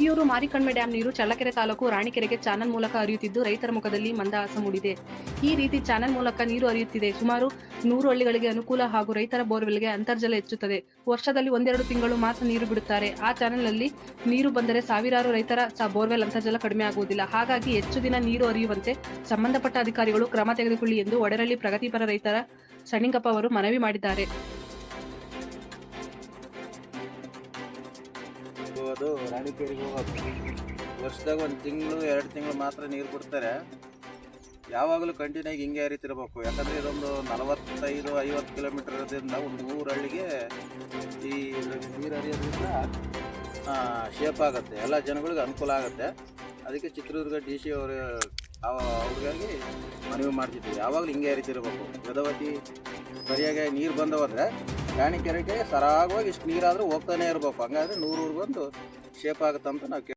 Hiriyur ಮಾರಿಕಣ್ಮೆ dam ನೀರು Challakere taluk ರಾಣಿಕೆರೆಗೆ channel ಮೂಲಕ ಹರಿಯುತ್ತಿದ್ದು ರೈತರ ಮುಖದಲ್ಲಿ ಮಂದಹಾಸ ಮೂಡಿದೆ. ಈ ರೀತಿ ಚಾನಲ್ ಮೂಲಕ ನೀರು ಹರಿಯುತ್ತಿದೆ. ಸುಮಾರು ನೂರು ಹಳ್ಳಿಗಳಿಗೆ ಅನುಕೂಲ ಹಾಗೂ ರೈತರ ಬೋರ್ವೆಲ್ಗೆ ಅಂತರ್ಜಲ ಹೆಚ್ಚುತ್ತದೆ. ವರ್ಷದಲ್ಲಿ ಒಂದೆರಡು ತಿಂಗಳು ಮಾತ್ರ ನೀರು ಬಿಡುತ್ತಾರೆ. ಆ ಚಾನೆಲ್ನಲ್ಲಿ ನೀರು ಬಂದರೆ ಸಾವಿರಾರು ರೈತರ ಬೋರ್ವೆಲ್ ಅಂತರ್ಜಲ ಕಡಿಮೆ ಆಗುವುದಿಲ್ಲ. ಹಾಗಾಗಿ ಹೆಚ್ಚು ದಿನ ನೀರು ಹರಿಯುವಂತೆ ಸಂಬಂಧಪಟ್ಟ ಅಧಿಕಾರಿಗಳು ಕ್ರಮ ತೆಗೆದುಕೊಳ್ಳಿ ಎಂದು ಒಡರಳ್ಳಿ ಪ್ರಗತಿಪರ ರೈತರ ಸಣ್ಣಿಂಗಪ್ಪ ಅವರು ಮನವಿ ಮಾಡಿದ್ದಾರೆ. ಅದು ರಾಣಿಕೇರಿಗೆ ಹೋಗೋದು. ವರ್ಷದಾಗ ಒಂದು ತಿಂಗಳು, ಎರಡು ತಿಂಗಳು ಮಾತ್ರ ನೀರು ಕೊಡ್ತಾರೆ ಯಾವಾಗಲೂ ಕಂಟಿನ್ಯೂ ಆಗಿ ಹಿಂಗೆ ಹರಿತಿರ್ಬೇಕು. ಯಾಕಂದರೆ ಇದೊಂದು ನಲವತ್ತೈದು, ಐವತ್ತು ಕಿಲೋಮೀಟರ್ ಇರೋದ್ರಿಂದ ಒಂದು ಮೂರು ಹಳ್ಳಿಗೆ ಈ ನೀರು ಹರಿಯೋದ್ರಿಂದ ಶೇಪ್ ಆಗುತ್ತೆ. ಎಲ್ಲ ಜನಗಳಿಗೆ ಅನುಕೂಲ ಆಗುತ್ತೆ. ಅದಕ್ಕೆ ಚಿತ್ರದುರ್ಗ ಡಿ ಸಿ ಅವರು ಅವ್ರಿಗಾಗಿ ಮನವಿ ಮಾಡ್ತಿದ್ವಿ ಯಾವಾಗಲೂ ಹಿಂಗೆ ಹರಿತಿರ್ಬೇಕು. ಗದವತಿ, ಸರಿಯಾಗಿ ನೀರು ಬಂದು ಹೋದ್ರೆ ರಾಣಿಕೆರೆಗೆ ಸರಾಗವಾಗಿ ಇಷ್ಟು ನೀರಾದರೂ ಹೋಗ್ತಾನೆ ಇರಬೇಕು. ಹಂಗಾದ್ರೆ ನೂರು ಬಂದು ಶೇಪ್ ಆಗುತ್ತಂತ ನಾವು